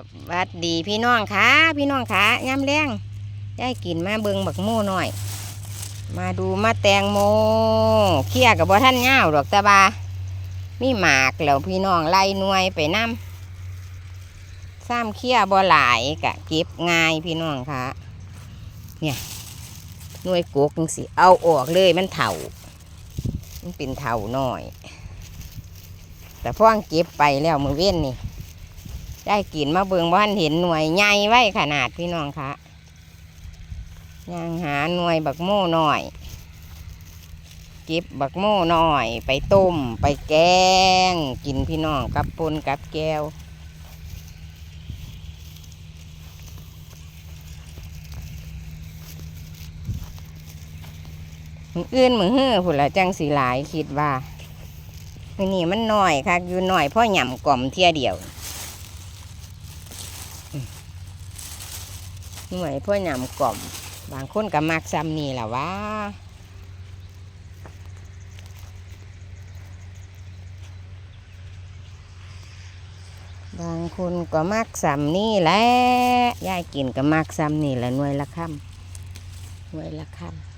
สวัสดีพี่น้องค่ะพี่น้องค่ะย่ำแรงยายกินมาเบิงบักโม่หน่อย มาดูมาแตงโมเคี่ยกับบ่ท่านเงาวดอกตาบามีหมากแล้วพี่น้องไล่นวยไปน้ำซ้ำเคี่ยบ่หลายกะเก็บง่ายพี่น้องค่ะเนี่ยนวยกกจังสิเอาออกเลยมันเถามันเป็นเถาหน่อย แต่พ่อเก็บไปแล้วมือเว้นนี่ ได้กินมาเบิงบ้านเห็นหน่วยใหญ่ไว้ขนาดพี่น้องคะยังหาหน่วยบักโม่หน่อยเก็บบักโม่หน่อย ไปต้ม ไปแกง กินพี่น้องกับปนกับแก้วมืออื่นมือเฮือผุนละจังสีหลายคิดว่ามือนี่มันหน่อยค่ะอยู่หน่อยพ่อหย่ำกล่อมเที่ยเดียว หน่วยพ่อหยำกล่อม บางคนก็มักซ้ำนี่แหละว่าบางคนก็มักซ้ำนี่แหละยายกินก็มักซ้ำนี่แหละหน่วยละค่ำหน่วยละค่ำ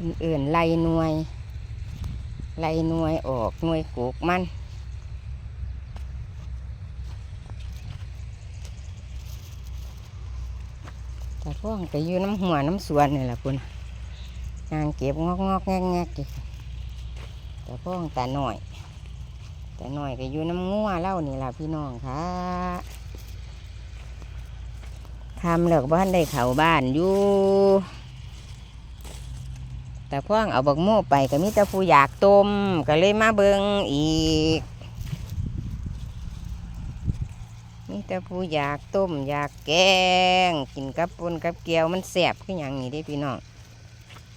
อื่นๆไล่หน่วย ไล่หน่วยออกหน่วยกูกมันแต่พวกก็อยู่น้ำหัวน้ำสวนนี่แหละคุณนางเก็บงอกงอกแงกแงกๆอยู่แต่พวกตาหน่อย แต่หน่อยก็อยู่น้ำงัวเล่านี่แหละพี่น้องค่ะทำเหลือบ้านได้เขาบ้านอยู่ แต่พ่วงเอาบักโม่ไปก็มีแต่ผู้อยากต้มก็เลยมาเบิงอีก มีแต่ผู้อยากต้มอยากแกง กินกับปุนกับเกี๊ยวมันแสบขึ้นอย่างนี้ได้พี่น้อง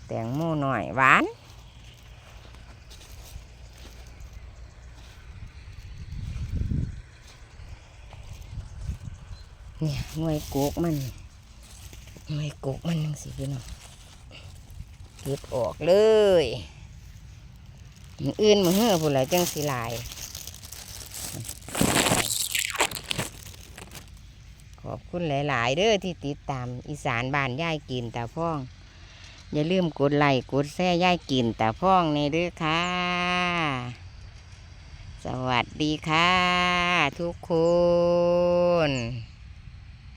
แตงโมหน่อยหวานเนี่ยหน่วยกุกมันหน่วยกุกมันนังสิพี่น้อง เก็บออกเลยออื่นมือเหือผู้นละจังสิหลาย ขอบคุณหลาย ๆ เด้อที่ติดตามอีสานบ้านย่ายกินตาพ่อง อย่าลืมกดไลค์กดแช่ย่ายกินตาพ่องในเด้อค่ะ สวัสดีค่ะ ทุกคน